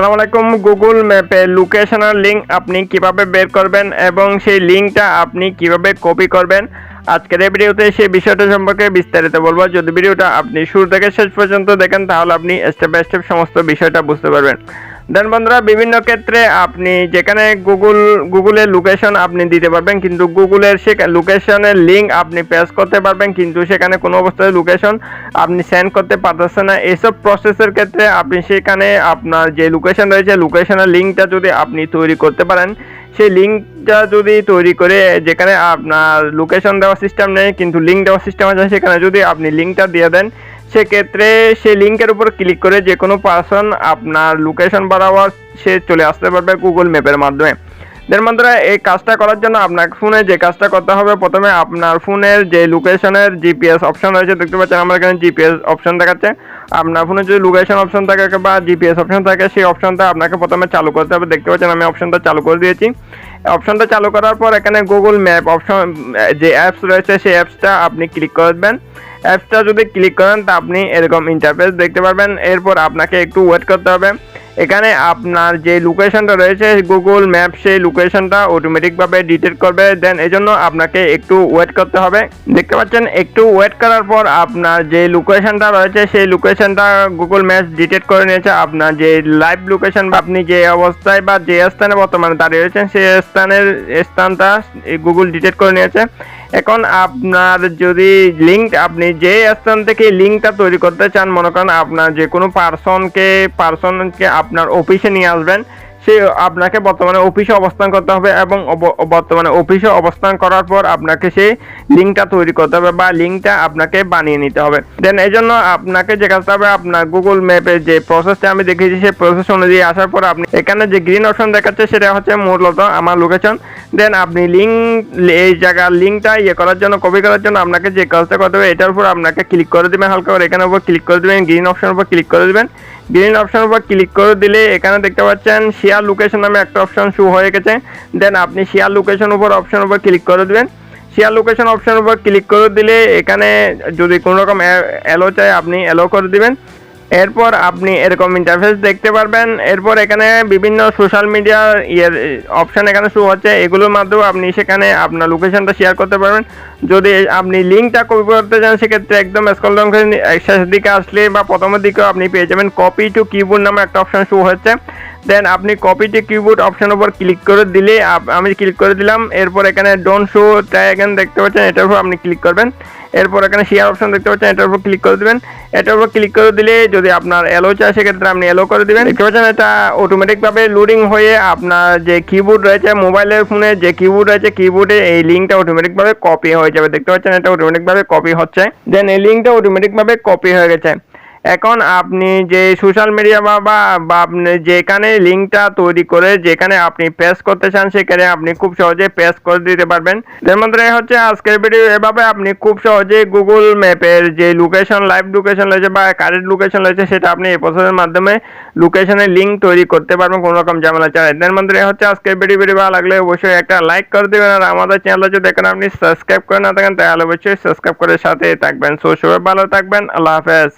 আসসালামু আলাইকুম গুগল ম্যাপে লোকেশনের লিঙ্ক আপনি কীভাবে বের করবেন এবং সেই লিঙ্কটা আপনি কীভাবে কপি করবেন? আজকের এই ভিডিওতে সেই বিষয়টা সম্পর্কে বিস্তারিত বলব। যদি ভিডিওটা আপনি শুরু থেকে শেষ পর্যন্ত দেখেন, তাহলে আপনি স্টেপ বাই স্টেপ সমস্ত বিষয়টা বুঝতে পারবেন। দেন বন্ধুরা, বিভিন্ন ক্ষেত্রে আপনি যেখানে গুগল গুগলের লোকেশন আপনি দিতে পারবেন, কিন্তু গুগলের সে লোকেশনের লিঙ্ক আপনি পেস করতে পারবেন, কিন্তু সেখানে কোনো অবস্থায় লোকেশন আপনি সেন্ড করতে পারতেছেন না। এইসব প্রসেসের ক্ষেত্রে আপনি সেখানে আপনার যে লোকেশন রয়েছে লোকেশনের লিঙ্কটা যদি আপনি তৈরি করতে পারেন, সেই লিঙ্কটা যদি তৈরি করে যেখানে আপনার লোকেশন দেওয়া সিস্টেম নেই, কিন্তু লিঙ্ক দেওয়া সিস্টেম আছে, সেখানে যদি আপনি লিঙ্কটা দিয়ে দেন সেক্ষেত্রে সেই লিঙ্কের উপর ক্লিক করে যে কোনো পার্সন আপনার লোকেশন বরাবর সে চলে আসতে পারবে গুগল ম্যাপের মাধ্যমে। দেন বন্ধুরা, এই কাজটা করার জন্য আপনার ফোনে যে কাজটা করতে হবে, প্রথমে আপনার ফোনের যে লোকেশনের জিপিএস অপশন রয়েছে, দেখতে পাচ্ছেন আমার এখানে জিপিএস অপশন দেখাচ্ছে। আপনার ফোনে যদি লোকেশন অপশন থাকে বা জিপিএস অপশন থাকে, সেই অপশনটা আপনাকে প্রথমে চালু করতে হবে। দেখতে পাচ্ছেন আমি অপশনটা চালু করে দিয়েছি। অপশনটা চালু করার পর এখানে গুগল ম্যাপ অপশন যে অ্যাপস রয়েছে সেই অ্যাপসটা আপনি ক্লিক করবেন অ্যাপসটা যদি ক্লিক করেন তা আপনি এরকম ইন্টারফেস দেখতে পারবেন। এরপর আপনাকে একটু ওয়েট করতে হবে। এখানে আপনার যে লোকেশনটা রয়েছে গুগল ম্যাপ সেই লোকেশনটা অটোমেটিকভাবে ডিটেক্ট করবে। দেন এজন্য আপনাকে একটু ওয়েট করতে হবে। দেখতে পাচ্ছেন, একটু ওয়েট করার পর আপনার যে লোকেশনটা রয়েছে, সেই লোকেশনটা গুগল ম্যাপ ডিটেক্ট করে নিয়েছে। আপনার যে লাইভ লোকেশন বা আপনি যে অবস্থায় বা যে স্থানে বর্তমানে দাঁড়িয়ে রয়েছেন, সেই স্থানের স্থানটা গুগল ডিটেক্ট করে নিয়েছে। এখন আপনার যদি লিঙ্ক আপনি যে স্থান থেকে লিঙ্কটা তৈরি করতে চান, মনে করেন আপনার যে কোনো পার্সনকে পার্সনকে আপনার অফিসে নিয়ে আসবেন। সে আপনাকে বর্তমানে অফিসে অবস্থান করতে হবে এবং বর্তমানে অফিসে অবস্থান করার পর আপনাকে সেই লিঙ্কটা তৈরি করতে হবে বা লিঙ্কটা আপনাকে বানিয়ে নিতে হবে। দেন এই জন্য আপনাকে যে কাজটা হবে, আপনার গুগল ম্যাপে যে প্রসেসটা আমি দেখিয়েছি, সেই প্রসেস অনুযায়ী আসার পর আপনি এখানে যে গ্রিন অপশন দেখাচ্ছে, সেটা হচ্ছে মূলত আমার লোকেশন দেন আপনি লিঙ্ক এই জায়গার লিঙ্কটা ইয়ে করার জন্য কপি করার জন্য আপনাকে যে কাজটা করতে হবে, এটার উপর আপনাকে ক্লিক করে দেবেন, হালকা করে এখানের উপর ক্লিক করে দেবেন গ্রিন অপশনের উপর ক্লিক করে দেবেন। গ্রিন অপশনের উপর ক্লিক করে দিলে এখানে দেখতে পাচ্ছেন শেয়ার লোকেশন নামে একটা অপশন শো হয়ে গেছে। দেন আপনি শেয়ার লোকেশন উপর অপশন উপর ক্লিক করে দেবেন। শেয়ার লোকেশন অপশন উপর ক্লিক করে দিলে এখানে যদি কোনো রকম অ্যালো চাই আপনি অ্যালো করে দিবেন। এরপর আপনি এরকম ইন্টারফেস দেখতে পারবেন। এরপর এখানে বিভিন্ন সোশ্যাল মিডিয়া ইয়ের অপশন এখানে শো হচ্ছে। এগুলোর মাধ্যমে আপনি সেখানে আপনার লোকেশনটা শেয়ার করতে পারবেন। যদি আপনি লিঙ্কটা কপি করতে চান, সেক্ষেত্রে একদম স্কল শেষের দিকে আসলে বা প্রথমের দিকেও আপনি পেয়ে যাবেন। কপি টু কিবোর্ড নামে একটা অপশন শো হচ্ছে। দেন আপনি কপি টু কিবোর্ড অপশন উপর ক্লিক করে দিলে আমি ক্লিক করে দিলাম, এরপর এখানে ডোন্ট শো ট্রাই এখানে দেখতে পাচ্ছেন, এটার উপর আপনি ক্লিক করবেন। এরপর এখানে শেয়ার অপশন দেখতে পাচ্ছেন, এটার উপর ক্লিক করে দিবেন। এটার উপর ক্লিক করে দিলে যদি আপনার এলো চায়, সেক্ষেত্রে আপনি এলো করে দিবেন। দেখতে পাচ্ছেন, এটা অটোমেটিকভাবে লোডিং হয়ে আপনার যে কিবোর্ড রয়েছে মোবাইলের ফোনে যে কিবোর্ড রয়েছে কিবোর্ডে এই লিঙ্কটা অটোমেটিকভাবে কপি হয়ে যাবে। দেখতে পাচ্ছেন, এটা অটোমেটিকভাবে কপি হচ্ছে। দেন এই লিঙ্কটা অটোমেটিকভাবে কপি হয়ে গেছে। এখন আপনি যে সোশ্যাল মিডিয়া বা বা আপনি যেখানে লিঙ্কটা তৈরি করে যেখানে আপনি পেস করতে চান, সেখানে আপনি খুব সহজে পেস করে দিতে পারবেন। এর মধ্যে হচ্ছে আজকের ভিডিও এভাবে আপনি খুব সহজে গুগল ম্যাপের যে লোকেশন লাইভ লোকেশন রয়েছে বা কারেন্ট লোকেশন রয়েছে, সেটা আপনি এই প্রসেসের মাধ্যমে লোকেশনের লিঙ্ক তৈরি করতে পারবেন, কোনো রকম ঝামেলা ছাড়াই এর মধ্যে হচ্ছে আজকের ভিডিও ভিডিও ভালো লাগলে অবশ্যই একটা লাইক করে দেবেন, আর আমাদের চ্যানেল যদি দেখেন আপনি সাবস্ক্রাইব করে না থাকেন, তাহলে অবশ্যই সাবস্ক্রাইব করে সাথে থাকবেন। সো সবাই ভালো থাকবেন, আল্লাহ হাফেজ।